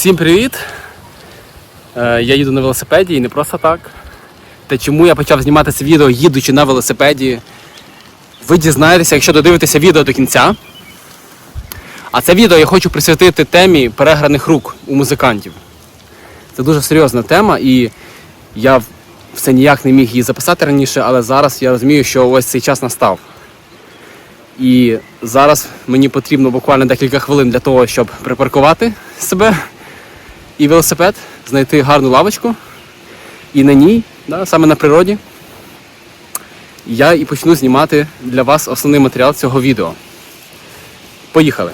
Всім привіт! Е, Я їду на велосипеді і не просто так. Та чому я почав знімати це відео, їдучи на велосипеді, ви дізнаєтеся, якщо додивитеся відео до кінця. А це відео я хочу присвятити темі переграних рук у музикантів. Це дуже серйозна тема, і я все ніяк не міг її записати раніше, але зараз я розумію, що ось цей час настав. І зараз мені потрібно буквально декілька хвилин для того, щоб припаркувати себе і велосипед, знайти гарну лавочку. І на ній, да, саме на природі, я і почну знімати для вас основний матеріал цього відео. Поїхали!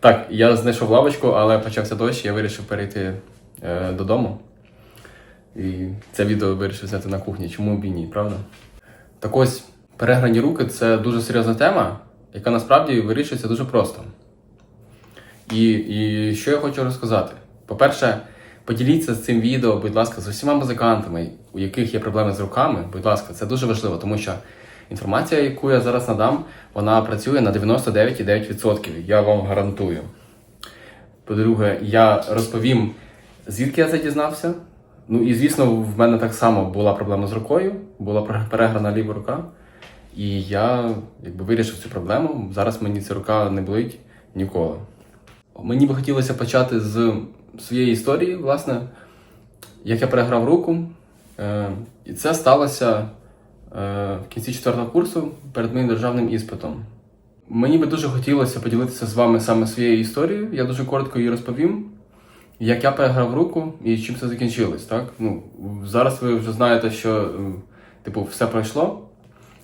Так, я знайшов лавочку, але почався дощ, я вирішив перейти е, додому. І це відео вирішив взяти на кухні. Чому б і ні, правда? Так ось, переграні руки це дуже серйозна тема, яка насправді вирішується дуже просто. І, і що я хочу розказати? По-перше, поділіться з цим відео, будь ласка, з усіма музикантами, у яких є проблеми з руками. Будь ласка, це дуже важливо, тому що інформація, яку я зараз надам, вона працює на 99,9%. Я вам гарантую. По-друге, я розповім, звідки я це дізнався. Ну і звісно, в мене так само була проблема з рукою, була пере- переграна ліва рука. І я якби вирішив цю проблему. Зараз мені ця рука не болить ніколи. Мені би хотілося почати з своєї історії, власне, як я переграв руку. Е, і це сталося е, в кінці четвертого курсу перед моїм державним іспитом. Мені би дуже хотілося поділитися з вами саме своєю історією. Я дуже коротко її розповім. Як я переграв руку і чим це закінчилось, так? Ну, зараз ви вже знаєте, що типу, все пройшло,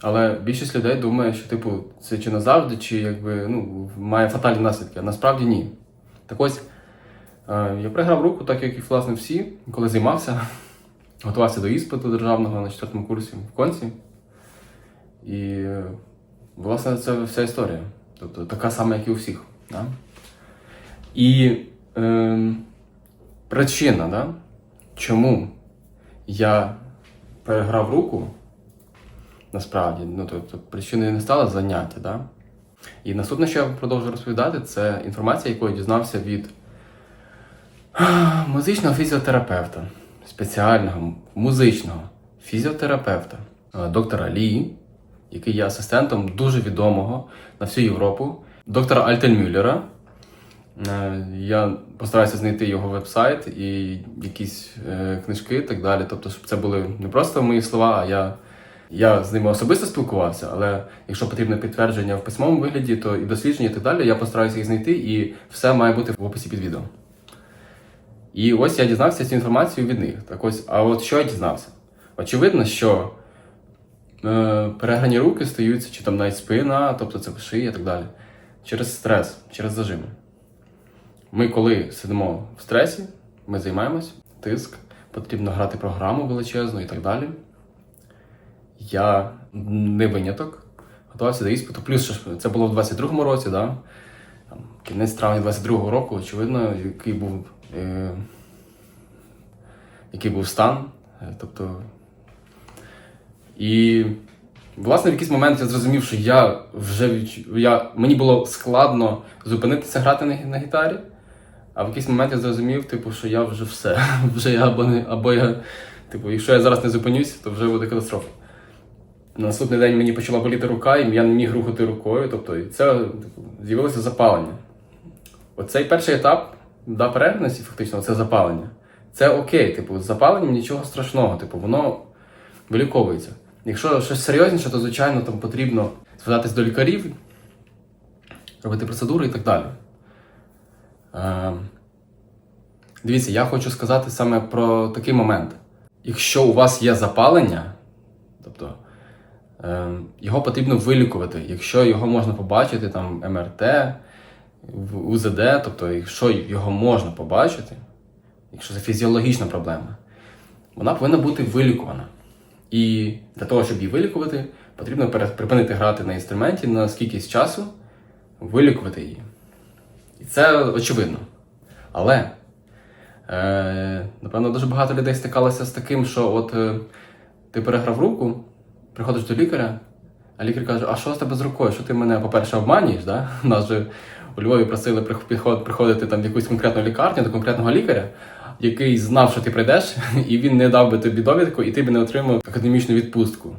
але більшість людей думає, що типу, це чи назавжди, чи якби ну, має фатальні наслідки. А насправді ні. Так ось е, я переграв руку, так як і власне всі, коли займався, готувався до іспиту державного на четвертому курсі в конці. І власне це вся історія. Тобто така сама, як і у всіх. Да? І е, причина, да? чому я переграв руку, насправді, ну тобто причиною не стало заняття. Да? І наступне, що я продовжу розповідати, це інформація, яку я дізнався від музичного фізіотерапевта, спеціального музичного фізіотерапевта, е, доктора Лі, який є асистентом дуже відомого на всю Європу, доктора Альтельмюллера. Е, Я постараюся знайти його веб-сайт і якісь е, книжки і так далі. Тобто, щоб це були не просто мої слова, а я, я з ними особисто спілкувався, але якщо потрібне підтвердження в письмовому вигляді, то і дослідження і так далі, я постараюся їх знайти, і все має бути в описі під відео. І ось я дізнався цю інформацію від них. Так ось, а от що я дізнався? Очевидно, що е, переграні руки стаються, чи там навіть спина, тобто це шия і так далі, через стрес, через зажими. Ми, коли сидимо в стресі, ми займаємось, тиск, потрібно грати програму величезну і так далі. Я не виняток, готувався до іспиту. Плюс це було в 22-му році, да? Там, кінець травня 22-го року, очевидно, який був, е, який був стан. Е, Тобто. І, власне, в якийсь момент я зрозумів, що я вже відч... я... мені було складно зупинитися грати на, на гітарі. А в якийсь момент я зрозумів, типу, що я вже все. Вже я або не, або я, типу, якщо я зараз не зупинюсь, то вже буде катастрофа. На наступний день мені почала боліти рука, і я не міг рухати рукою. Тобто, і це типу, з'явилося запалення. Оцей перший етап да, перегнаності, фактично, це запалення. Це окей, типу, з запаленням нічого страшного, типу, воно виліковується. Якщо щось серйозніше, то звичайно там потрібно звертатись до лікарів, робити процедури і так далі. Е, Дивіться, я хочу сказати саме про такий момент. Якщо у вас є запалення, тобто його потрібно вилікувати. Якщо його можна побачити, там МРТ, УЗД, тобто, якщо його можна побачити, якщо це фізіологічна проблема, вона повинна бути вилікувана. І для того, щоб її вилікувати, потрібно припинити грати на інструменті на скількись часу, вилікувати її. І це очевидно. Але, е, напевно, дуже багато людей стикалося з таким, що от е, ти переграв руку, приходиш до лікаря, а лікар каже, а що з тебе з рукою? Що ти мене, по-перше, обманюєш? Да? Нас же у Львові просили приходити там в якусь конкретну лікарню до конкретного лікаря, який знав, що ти прийдеш, і він не дав би тобі довідку, і ти б не отримав академічну відпустку.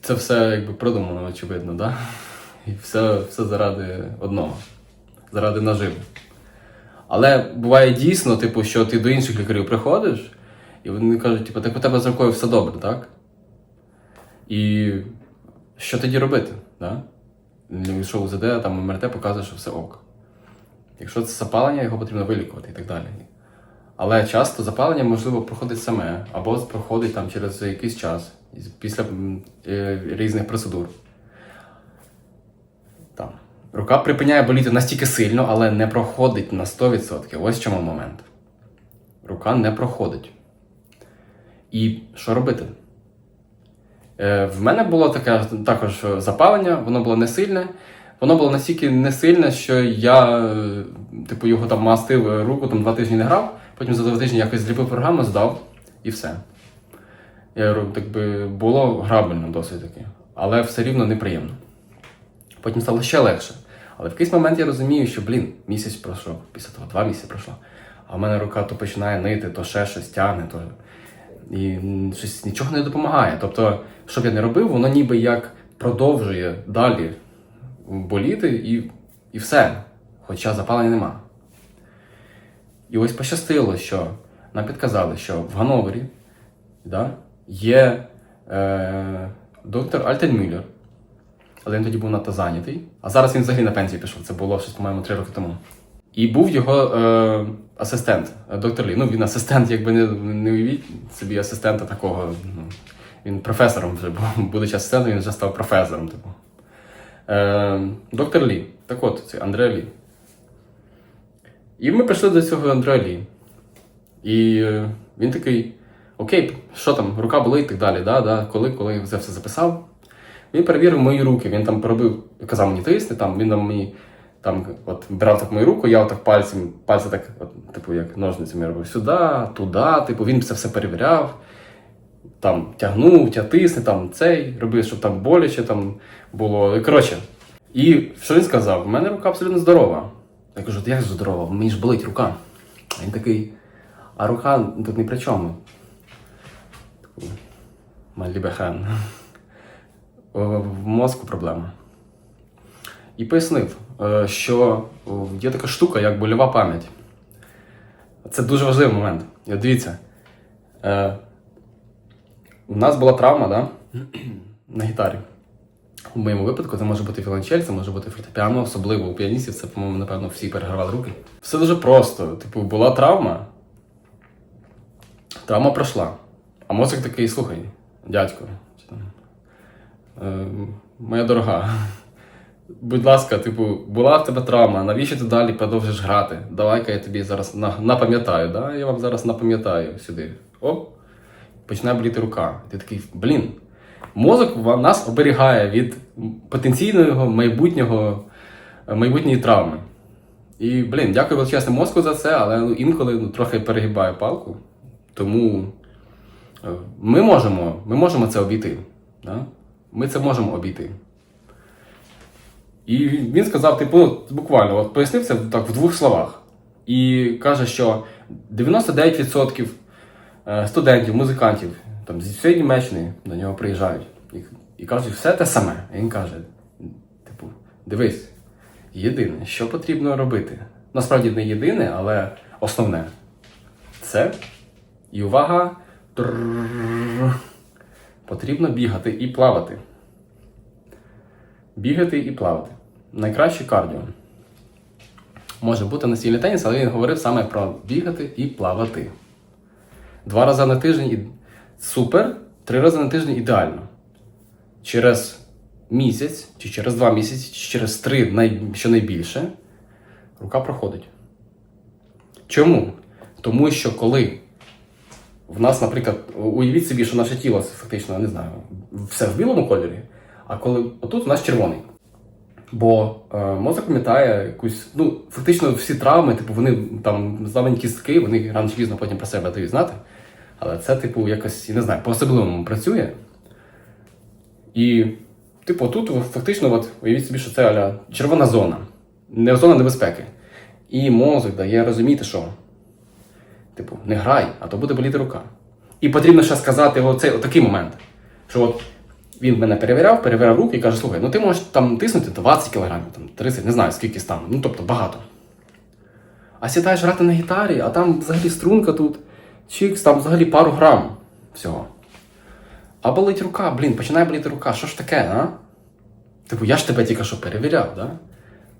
Це все якби продумано, очевидно, да? І все, все заради одного, заради наживи. Але буває дійсно, типу, що ти до інших лікарів приходиш, і вони кажуть, типу, так у тебе з рукою все добре, так? І що тоді робити? Да? Якщо УЗД, там МРТ показує, що все ок. Якщо це запалення, його потрібно вилікувати і так далі. Але часто запалення можливо проходить саме, або проходить там через якийсь час, після е, різних процедур. Там. Рука припиняє боліти настільки сильно, але не проходить на 100%. Ось в чому момент. Рука не проходить. І що робити? Е, в мене було таке також запалення, воно було не сильне. Воно було настільки не сильне, що я, е, типу, його там мастив руку, там два тижні не грав, потім за два тижні якось зліпив програму, здав і все. Я так би було грабельно досить таки, але все рівно неприємно. Потім стало ще легше. Але в якийсь момент я розумію, що, блін, місяць пройшов, після того два місяці пройшло. А в мене рука то починає нити, то ще щось тягне, то і щось нічого не допомагає. Тобто, що б я не робив, воно ніби як продовжує далі боліти і, і все. Хоча запалення нема. І ось пощастило, що нам підказали, що в Гановері да, є е, доктор Альтенмюллер, але він тоді був надто зайнятий. А зараз він взагалі на пенсію пішов. Це було щось, по-моєму, три роки тому. І був його е, асистент, е, доктор Лі. Ну, він асистент, якби не, не уявіть собі асистента такого. Ну, він професором вже був, будучи асистентом, він вже став професором. Типу. Е, доктор Лі. Так от, це Андре Лі. І ми прийшли до цього Андреа Лі. І е, він такий: Окей, що там, рука болить і так далі. Да, да, коли, коли це все записав. Він перевірив мої руки, він там поробив, казав мені тисни, там він там мені там от брав так мою руку, я отак пальцем, пальці так, от, типу, як ножницями робив сюди, туди, типу, він це все перевіряв, там тягнув, тя тисни, там цей, робив, щоб там боляче там було. Коротше. І що він сказав? У мене рука абсолютно здорова. Я кажу, як здорова? Мені ж болить рука. А він такий, а рука тут ні при чому. Типу, Малібехан. В мозку проблема. І пояснив, що є така штука, як больова пам'ять. Це дуже важливий момент. І от Дивіться, е, у нас була травма да? на гітарі. У моєму випадку це може бути віолончель, це може бути фортепіано, особливо у піаністів, це, по-моєму, напевно, всі перегравали руки. Все дуже просто. Типу, була травма, травма пройшла. А мозок такий, слухай, дядько, е, моя дорога. Будь ласка, типу, була в тебе травма, навіщо ти далі продовжиш грати? Давай-ка я тобі зараз на, напам'ятаю, да? я вам зараз напам'ятаю сюди. О, починає боліти рука. Ти такий, блін, мозок нас оберігає від потенційного майбутнього, е, майбутньої травми. І, блін, дякую величезне мозку за це, але ну, інколи ну, трохи перегибаю палку. Тому е, ми можемо, ми можемо це обійти. Да? Ми це можемо обійти. І він сказав, типу, ну, буквально, от пояснив це так в двох словах. І каже, що 99% е, студентів, музикантів там, зі всієї Німеччини до нього приїжджають і, і кажуть, все те саме. І він каже: типу, дивись, єдине, що потрібно робити. Насправді не єдине, але основне. Це і увага. Потрібно бігати і плавати. Бігати і плавати. Найкраще кардіо. Може бути настільний теніс, але він говорив саме про бігати і плавати. Два рази на тиждень супер, три рази на тиждень ідеально. Через місяць, чи через два місяці, чи через три, най... щонайбільше, рука проходить. Чому? Тому що коли в нас, наприклад, уявіть собі, що наше тіло фактично, не знаю, все в білому кольорі, а коли отут у нас червоний. Бо е, мозок пам'ятає якусь, ну, фактично всі травми, типу, вони там зламані кістки, вони рано чи пізно потім про себе дають знати. Але це, типу, якось, я не знаю, по-особливому працює. І типу, тут фактично, от, уявіть собі, що це аля червона зона, не зона небезпеки. І мозок дає розуміти, що типу, не грай, а то буде боліти рука. І потрібно ще сказати оцей, отакий момент, що от він мене перевіряв, перевіряв руки і каже: слухай, ну ти можеш там тиснути 20 кг, там 30, не знаю скільки стану, ну тобто багато. А сідаєш грати на гітарі, а там взагалі струнка тут, чікс, там взагалі пару грам всього. А болить рука, блін, починає боліти рука. Що ж таке, а? Типу, я ж тебе тільки що перевіряв, да?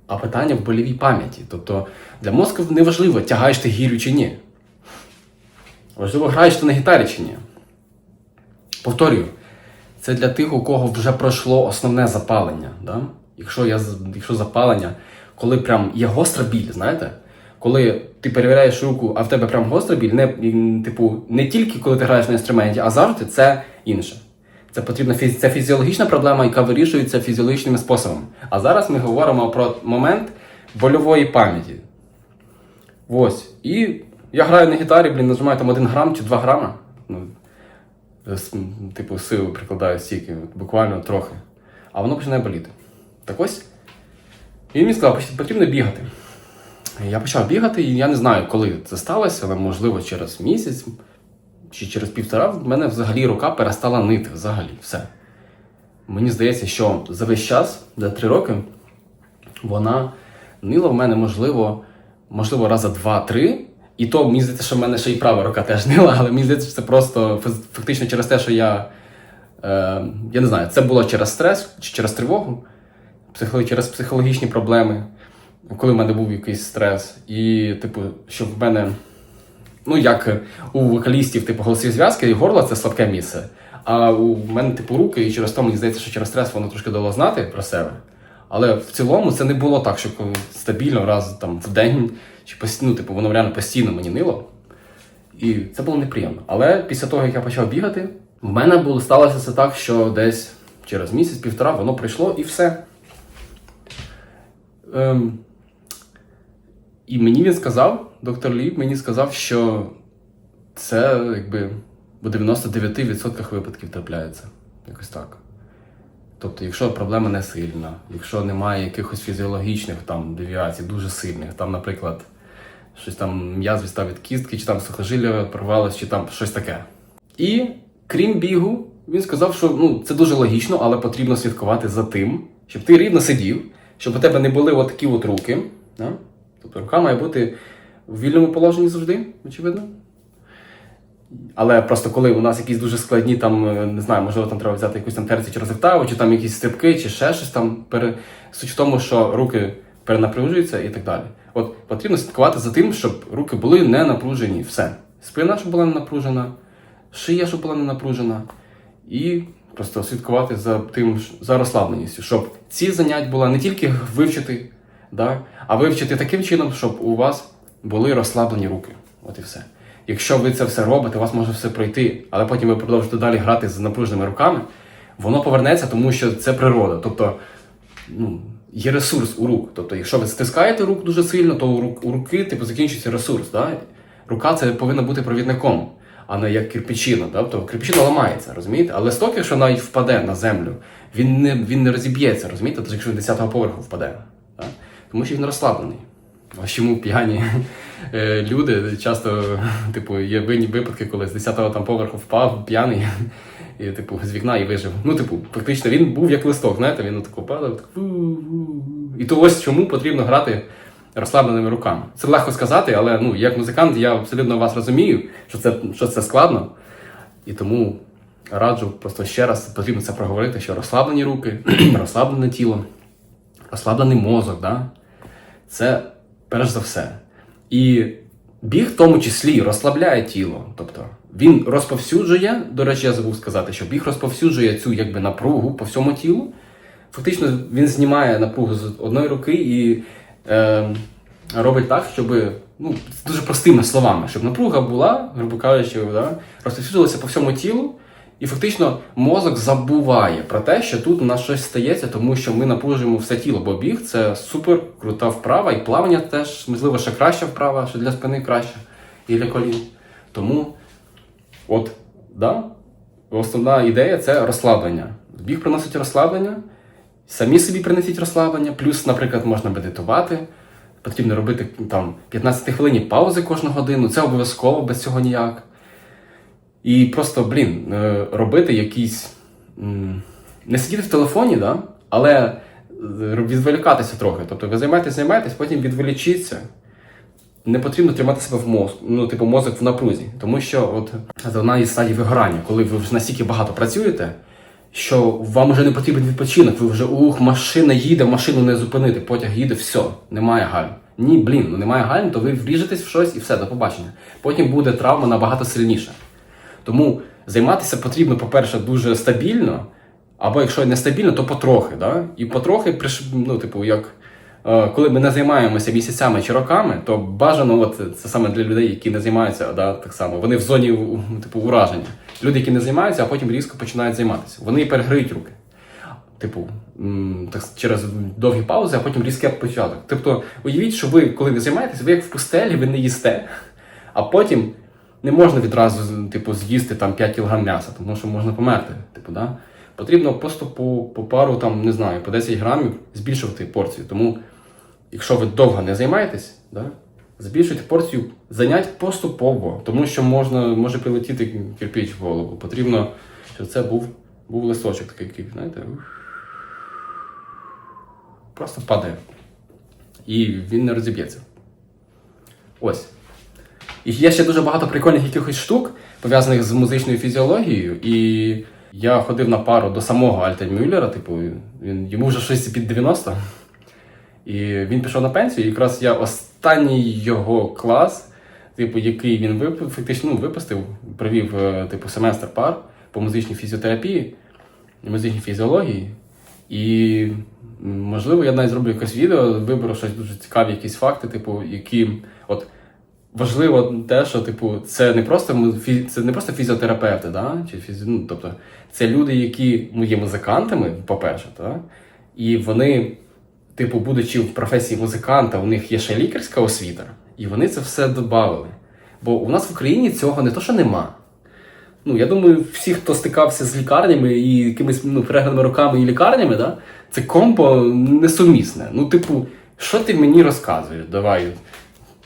А питання в болівій пам'яті. Тобто для мозку не важливо, тягаєш ти гірю чи ні. Важливо, граєш ти на гітарі чи ні. Повторюю, це для тих, у кого вже пройшло основне запалення. Да? Якщо, я, якщо запалення, коли прям є гостра біль, знаєте? Коли ти перевіряєш руку, а в тебе прям гостра біль, не, типу, не тільки коли ти граєш на інструменті, а завжди це інше. Це потрібна фіз... це фізіологічна проблема, яка вирішується фізіологічними способами. А зараз ми говоримо про момент больової пам'яті. Ось. І я граю на гітарі, блін, нажимаю там 1 грам чи 2 грама. М, типу, сили прикладаю стільки, буквально трохи. А воно починає боліти. Так ось. І він мені сказав, «Поч- потрібно бігати. Я почав бігати, і я не знаю, коли це сталося, але можливо через місяць чи через півтора в мене взагалі рука перестала нити. Взагалі, все. Мені здається, що за весь час, за три роки, вона нила в мене, можливо, можливо, раза два-три. І то мені здається, що в мене ще й права рука теж нила, але мені здається, що це просто фактично через те, що я. Е, я не знаю, це було через стрес чи через тривогу, психо- через психологічні проблеми, коли в мене був якийсь стрес. І, типу, що в мене. Ну, як у вокалістів, типу, голосові зв'язки і горло це слабке місце. А у мене, типу, руки, і через то мені здається, що через стрес воно трошки дало знати про себе. Але в цілому це не було так, що стабільно раз там в день, чи постійно, типу, воно реально постійно мені нило. І це було неприємно. Але після того, як я почав бігати, в мене було сталося це так, що десь через місяць-півтора воно прийшло і все. Ем, і мені він сказав, доктор Лі мені сказав, що це якби в 99% випадків трапляється. Якось так. Тобто, якщо проблема не сильна, якщо немає якихось фізіологічних там девіацій, дуже сильних, там, наприклад, щось там м'яз відстав від кістки, чи там сухожилля порвалось, чи там щось таке. І крім бігу, він сказав, що ну, це дуже логічно, але потрібно слідкувати за тим, щоб ти рівно сидів, щоб у тебе не були отакі от руки. Да? Тобто рука має бути в вільному положенні завжди, очевидно. Але просто коли у нас якісь дуже складні, там, е, не знаю, можливо, там треба взяти якусь там терці чи розектаву, чи там якісь стрибки, чи ще щось там. Пере... Суть в тому, що руки перенапружуються і так далі. От потрібно слідкувати за тим, щоб руки були не напружені. Все. Спина, щоб була не напружена, шия, щоб була не напружена. І просто слідкувати за тим, за розслабленістю, щоб ці занять була не тільки вивчити, да, а вивчити таким чином, щоб у вас були розслаблені руки. От і все. Якщо ви це все робите, у вас може все пройти, але потім ви продовжите далі грати з напруженими руками, воно повернеться, тому що це природа. Тобто, ну, є ресурс у рук. Тобто, якщо ви стискаєте рук дуже сильно, то у, рук, у руки типу, закінчується ресурс. Да? Рука це повинна бути провідником, а не як кирпичина. Да? Тобто кирпичина ламається, розумієте? А листок, якщо навіть впаде на землю, він не, він не розіб'ється, розумієте? Навіть якщо він 10-го поверху впаде. Да? Тому що він розслаблений. Чому п'яні е, люди часто, типу, є винні випадки, коли з 10-го там поверху впав п'яний, і, типу, з вікна і вижив. Ну, типу, фактично він був як листок, знаєте, він отако падав, так, і то ось чому потрібно грати розслабленими руками. Це легко сказати, але ну, як музикант я абсолютно вас розумію, що це, що це складно. І тому раджу просто ще раз потрібно це проговорити, що розслаблені руки, розслаблене тіло, розслаблений мозок, да? це перш за все. І біг в тому числі розслабляє тіло. Тобто він розповсюджує, до речі, я забув сказати, що біг розповсюджує цю якби напругу по всьому тілу. Фактично він знімає напругу з одної руки і е, робить так, щоб ну, дуже простими словами, щоб напруга була, грубо кажучи, да, розповсюджувалася по всьому тілу. І фактично мозок забуває про те, що тут у нас щось стається, тому що ми напружуємо все тіло, бо біг це супер крута вправа, і плавання теж, можливо, ще краща вправа, що для спини краще, і для колін. Тому, от, да, основна ідея це розслаблення. Біг приносить розслаблення, самі собі принесіть розслаблення, плюс, наприклад, можна медитувати. Потрібно робити там 15 хвилин паузи кожну годину. Це обов'язково без цього ніяк. І просто, блін, е, робити якісь. Не сидіти в телефоні, да? але е, відволікатися трохи. Тобто ви займаєтесь, займаєтесь, потім відволічіться. Не потрібно тримати себе в мозку, ну, типу, мозок в напрузі. Тому що от це одна із стадій вигорання, коли ви вже настільки багато працюєте, що вам вже не потрібен відпочинок, ви вже ух, машина їде, машину не зупинити, потяг їде, все, немає гальм. Ні, блін, ну немає гальм, то ви вріжетесь в щось і все, до побачення. Потім буде травма набагато сильніша. Тому займатися потрібно, по-перше, дуже стабільно, або якщо не стабільно, то потрохи. Да? І потрохи, ну, типу, як е, коли ми не займаємося місяцями чи роками, то бажано, от це саме для людей, які не займаються, да, так само, вони в зоні типу, ураження. Люди, які не займаються, а потім різко починають займатися. Вони переграють руки. Типу, так, через довгі паузи, а потім різкий початок. Тобто, уявіть, що ви, коли ви займаєтесь, ви як в пустелі, ви не їсте, а потім не можна відразу типу, з'їсти там 5 кг м'яса, тому що можна померти. Типу, да? Потрібно просто по, по пару, там, не знаю, по 10 грамів збільшувати порцію. Тому, якщо ви довго не займаєтесь, да, збільшуйте порцію занять поступово, тому що можна, може прилетіти кирпіч в голову. Потрібно, щоб це був, був листочок такий, який, знаєте, просто падає. І він не розіб'ється. Ось. І є ще дуже багато прикольних якихось штук, пов'язаних з музичною фізіологією. І я ходив на пару до самого Альтемюллера, типу, він, йому вже щось під 90. І він пішов на пенсію, і якраз я останній його клас, типу, який він вип... фактично ну, випустив, провів е, типу, семестр пар по музичній фізіотерапії, музичній фізіології. І можливо, я навіть зроблю якесь відео, виберу щось дуже цікаві, якісь факти, типу, які от важливо те, що типу, це не просто це не просто фізіотерапевти, да? чи фізі... ну, тобто, це люди, які є музикантами, по-перше, да? і вони, типу, будучи в професії музиканта, у них є ще лікарська освіта, і вони це все додали. Бо у нас в Україні цього не то, що нема. Ну, я думаю, всі, хто стикався з лікарнями і якимись ну, переграними руками і лікарнями, да, це комбо несумісне. Ну, типу, що ти мені розказуєш? Давай.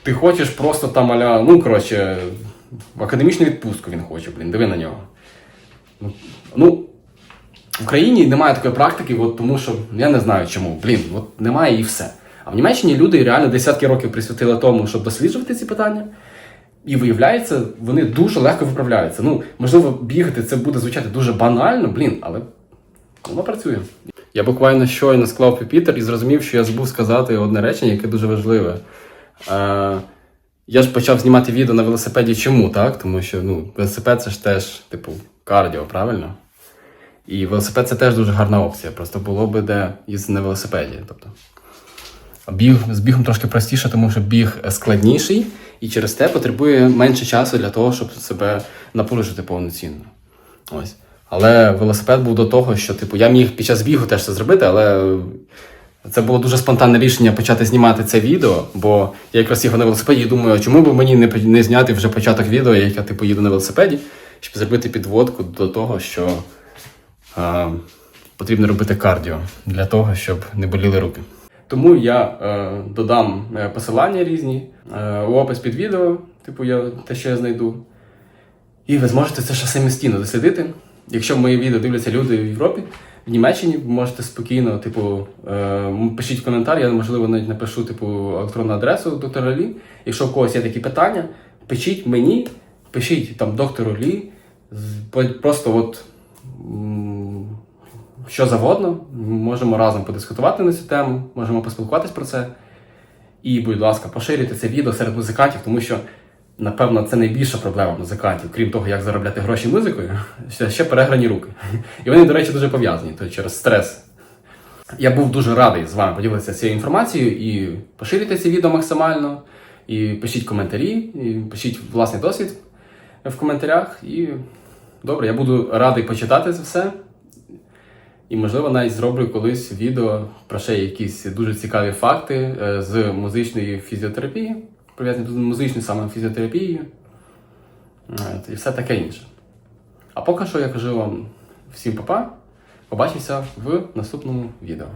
Ти хочеш просто там аля, ну, коротше, в академічну відпустку він хоче, блін, диви на нього. Ну, Ну, в Україні немає такої практики, от, тому що я не знаю чому. Блін, от немає і все. А в Німеччині люди реально десятки років присвятили тому, щоб досліджувати ці питання. І виявляється, вони дуже легко виправляються. Ну, можливо, бігати це буде звучати дуже банально, блін, але воно працює. Я буквально щойно склав пепітер і зрозумів, що я забув сказати одне речення, яке дуже важливе. Е, я ж почав знімати відео на велосипеді чому, так? Тому що ну, велосипед це ж теж, типу, кардіо, правильно? І велосипед це теж дуже гарна опція. Просто було би де їздити на велосипеді. Тобто, біг з бігом трошки простіше, тому що біг складніший і через те потребує менше часу для того, щоб себе напружити повноцінно. Ось. Але велосипед був до того, що типу, я міг під час бігу теж це зробити, але це було дуже спонтанне рішення почати знімати це відео, бо я якраз їхав на велосипеді і думаю, чому б мені не, не зняти вже початок відео, як я типу їду на велосипеді, щоб зробити підводку до того, що а, потрібно робити кардіо для того, щоб не боліли руки. Тому я е, додам е, посилання різні е, у опис під відео, типу я те, що я знайду. І ви зможете це ще самостійно дослідити. Якщо мої відео дивляться люди в Європі, в Німеччині можете спокійно, типу, е, пишіть коментар, я можливо навіть напишу типу електронну адресу доктора Лі. Якщо у когось є такі питання, пишіть мені, пишіть там доктору Лі. Просто от що завгодно, можемо разом подискутувати на цю тему, можемо поспілкуватись про це. І, будь ласка, поширюйте це відео серед музикантів, тому що, напевно, це найбільша проблема музикантів, крім того, як заробляти гроші музикою, ще, переграні руки. І вони, до речі, дуже пов'язані то через стрес. Я був дуже радий з вами поділитися цією інформацією і поширюйте це відео максимально, і пишіть коментарі, і пишіть власний досвід в коментарях. І добре, я буду радий почитати це все. І, можливо, навіть зроблю колись відео про ще якісь дуже цікаві факти е, з музичної фізіотерапії, пов'язані з музичною саме фізіотерапією. От, І все таке інше. А поки що я кажу вам всім па-па. Побачимося в наступному відео.